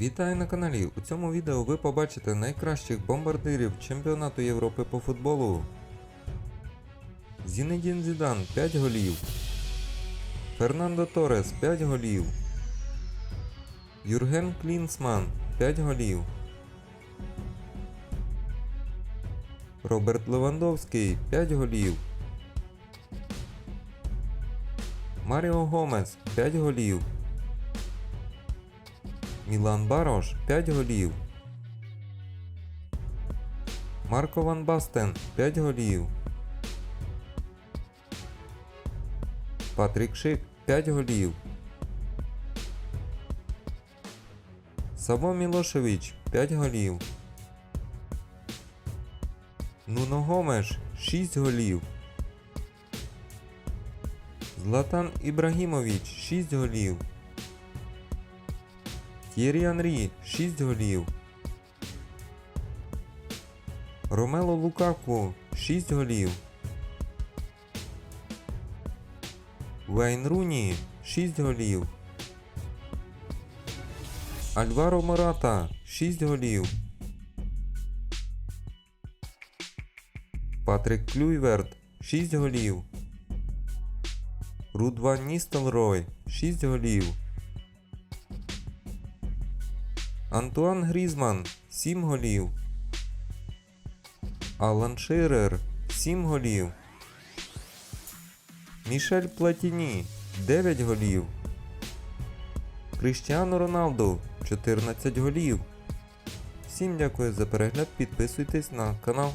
Вітаю на каналі! У цьому відео ви побачите найкращих бомбардирів чемпіонату Європи по футболу. Зінедін Зідан 5 голів. Фернандо Торес 5 голів. Юрген Клінсман 5 голів. Роберт Левандовський 5 голів. Маріо Гомес 5 голів. Мілан Барош 5 голів. Марко Ван Бастен 5 голів. Патрік Шик 5 голів. Саво Мілошевич 5 голів. Нуно Гомеш 6 голів. Златан Ібрагімович 6 голів. Т'єрі Анрі 6 голів. Ромело Лукаку 6 голів. Вейн Руні 6 голів. Альваро Мората 6 голів. Патрик Клюйверт 6 голів. Рудван Ністелрой 6 голів. Антуан Грізман 7 голів. Алан Ширер 7 голів. Мішель Платіні 9 голів. Кріштіану Роналду 14 голів. Всім дякую за перегляд. Підписуйтесь на канал.